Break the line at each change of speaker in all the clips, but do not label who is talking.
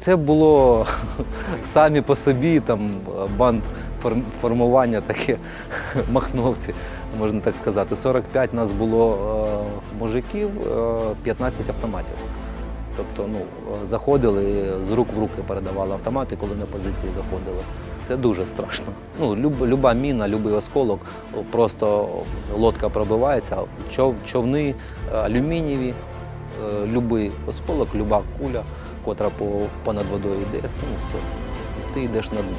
Це було самі по собі там банд формування таке махновці, можна так сказати. 45 нас було е, мужиків, е, 15 автоматів. Тобто, ну, е, заходили з рук в руки передавали автомати, коли на позиції заходили. Це дуже страшно. Ну, люб, люба міна, любий осколок, просто лодка пробивається, чов, човни е, алюмінієві, е, любий осколок, люба куля, котра по, понад водою йде, ну все, ти йдеш на дно.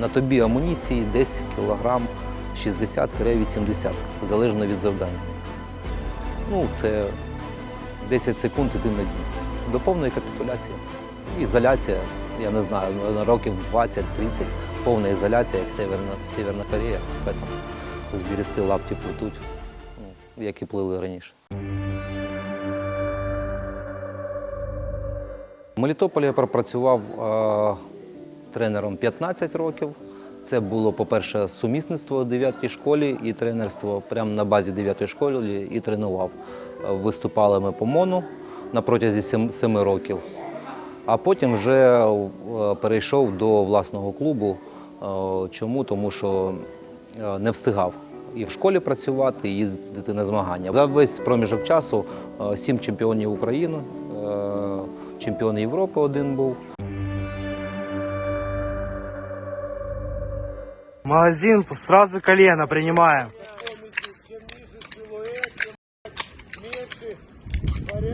На тобі амуніції десь кілограм 60-80, залежно від завдання. Ну, це 10 секунд і ти на дні. До повної капітуляції. Ізоляція, я не знаю, на років 20-30, повна ізоляція, як Северна, Северна Корея, з бірісти лапті плетуть, ну, як і плили раніше. Мелітополі я пропрацював е, тренером 15 років. Це було, по-перше, сумісництво у 9 школі і тренерство прямо на базі 9 школи і тренував. Виступали ми по МОНу на протязі 7 років. А потім вже е, перейшов до власного клубу. Е, Чому? Тому що не встигав і в школі працювати, і їздити на змагання. За весь проміжок часу сім чемпіонів України, чемпіон Європи один був.
Магазин сразу колено принимаем.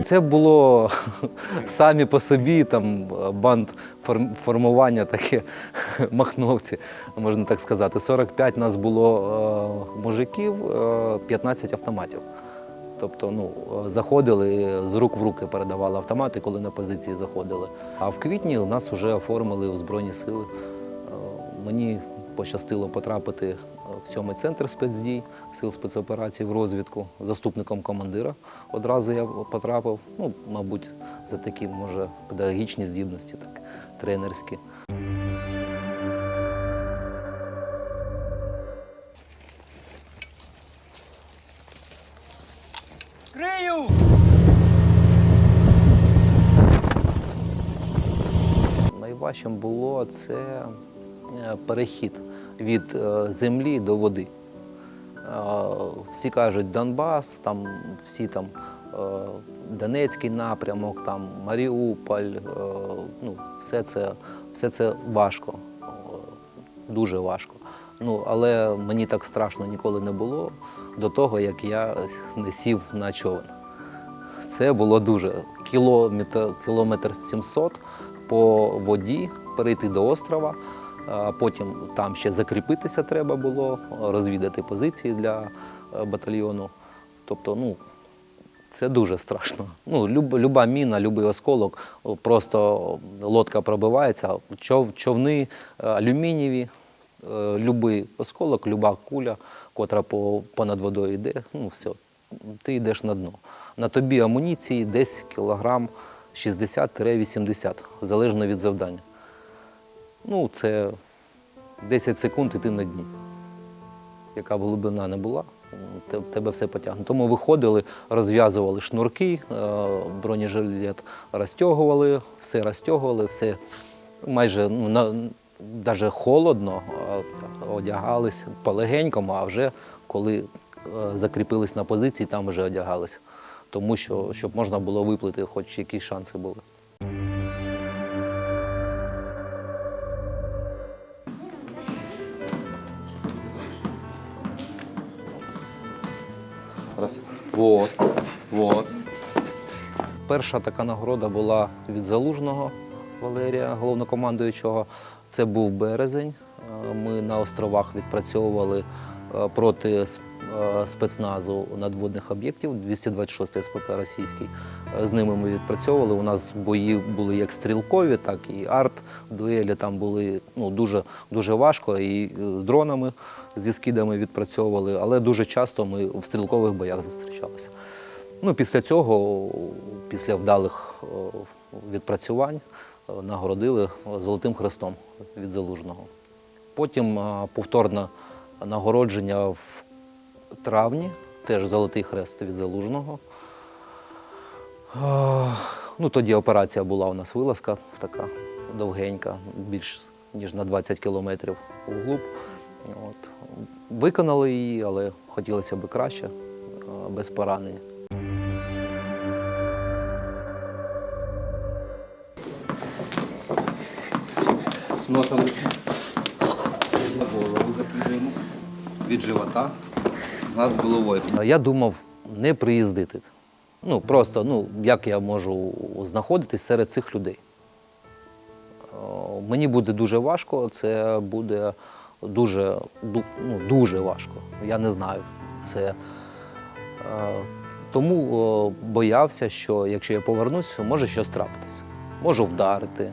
Це було самі по собі там банд формування таке махновці, можна так сказати. 45 нас було е, мужиків, е, 15 автоматів. Тобто, ну, заходили з рук в руки, передавали автомати, коли на позиції заходили. А в квітні нас вже оформили в Збройні сили. Е, Мені пощастило потрапити е, в сьомий центр спецдій сил спецоперацій в розвідку заступником командира. Одразу я потрапив. Ну, мабуть, за такі, може, педагогічні здібності, так, тренерські.
Крию!
Найважчим було це е, перехід від е, землі до води. Е, Всі кажуть Донбас, там всі там Донецький напрямок, там Маріуполь, ну, все це, все це важко, дуже важко. Ну, але мені так страшно ніколи не було до того, як я не сів на човен. Це було дуже кілометр, кілометр 700 по воді, перейти до острова. а Потім там ще закріпитися треба було, розвідати позиції для е, батальйону. Тобто, ну, це дуже страшно. Ну, люб, люба міна, любий осколок, просто лодка пробивається, чов, човни е, алюмінієві, любий осколок, люба куля, котра по, понад водою йде, ну все, ти йдеш на дно. На тобі амуніції десь кілограм 60-80, залежно від завдання. Ну, це 10 секунд і ти на дні. Яка б глибина не була, те- тебе все потягне. Тому виходили, розв'язували шнурки, е, бронежилет розтягували, все розтягували, все майже ну, на, навіть холодно, одягались полегенькому, а вже коли е, закріпились на позиції, там вже одягались. Тому що щоб можна було виплити, хоч якісь шанси були.
Раз. Вот. Вот.
Перша така нагорода була від Залужного Валерія, головнокомандуючого. Це був березень. Е, Ми на островах відпрацьовували е, проти е, спецназу надводних об'єктів 226 СПП російський. З ними ми відпрацьовували. У нас бої були як стрілкові, так і арт. Дуелі там були ну, дуже, дуже важко. І з дронами зі скидами відпрацьовували, але дуже часто ми в стрілкових боях зустрічалися. Ну, після цього, після вдалих відпрацювань, нагородили Золотим Хрестом від Залужного. Потім повторне нагородження в травні, теж Золотий Хрест від Залужного. Ну, тоді операція була у нас вилазка така довгенька, більш ніж на 20 кілометрів вглуб. От. Виконали її, але хотілося б краще, без поранень.
Носом на голову закидуємо. Від живота над головою.
Я думав не приїздити. Ну, просто, ну, як я можу знаходитись серед цих людей. Мені буде дуже важко, це буде дуже, ну, дуже важко. Я не знаю. Це, е, тому боявся, що якщо я повернусь, може щось трапитися. Можу вдарити,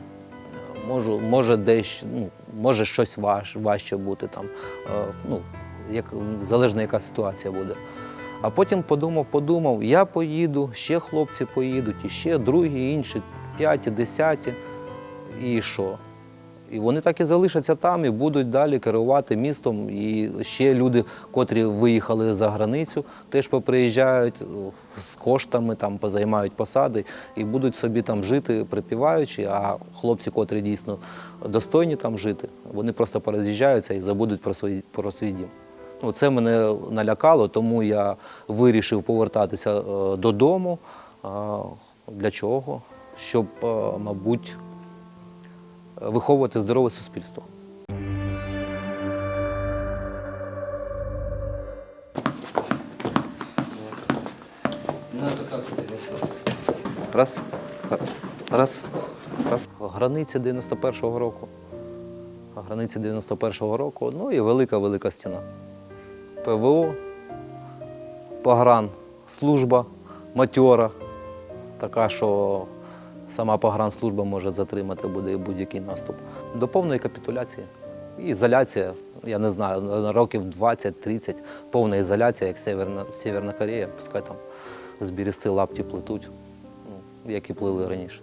можу, може десь, ну, може щось важ, важче бути там. Е, ну, як, залежно яка ситуація буде. А потім подумав, подумав, я поїду, ще хлопці поїдуть, і ще другі, інші, п'яті, десяті. І що? І вони так і залишаться там і будуть далі керувати містом. І ще люди, котрі виїхали за границю, теж поприїжджають з коштами, там позаймають посади і будуть собі там жити, припіваючи. А хлопці, котрі дійсно достойні там жити, вони просто пороз'їжджаються і забудуть про свій, про свій дім. Ну, це мене налякало, тому я вирішив повертатися е, додому. Для чого? Щоб, е, мабуть, виховувати здорове суспільство.
Раз, раз, раз, раз.
Границі 91-го року. Границі 91-го року, ну і велика-велика стіна. ПВО, погран, служба, матьора, така, що сама погранслужба може затримати буде будь-який наступ. До повної капітуляції. Ізоляція, я не знаю, на років 20-30, повна ізоляція, як Северна, Северна Корея, пускай там з лапті плетуть, ну, як і плили раніше.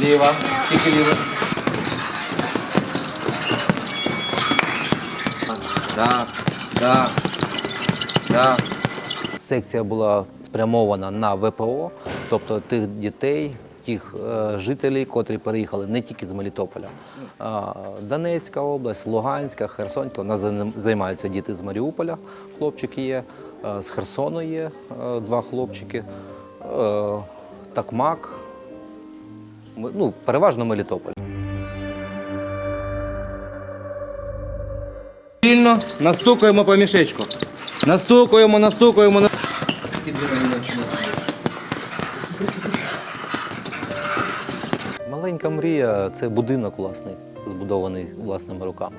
Ліва. Тільки ліва. Да, да, да.
Секція була спрямована на ВПО, тобто тих дітей, тих е, жителів, котрі переїхали не тільки з Мелітополя. Донецька область, Луганська, Херсонська. У нас займаються діти з Маріуполя, хлопчики є, е, з Херсону є е, два хлопчики, Такмак, ну, переважно Мелітополь.
Настукуємо по мішечку. Настукуємо, настукуємо. на-
Маленька мрія це будинок власний, збудований власними руками.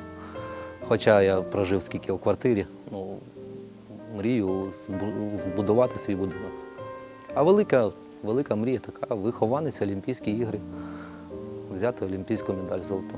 Хоча я прожив скільки в квартирі, ну, мрію збудувати свій будинок. А велика, велика мрія така вихованець Олімпійські ігри, взяти олімпійську медаль золоту.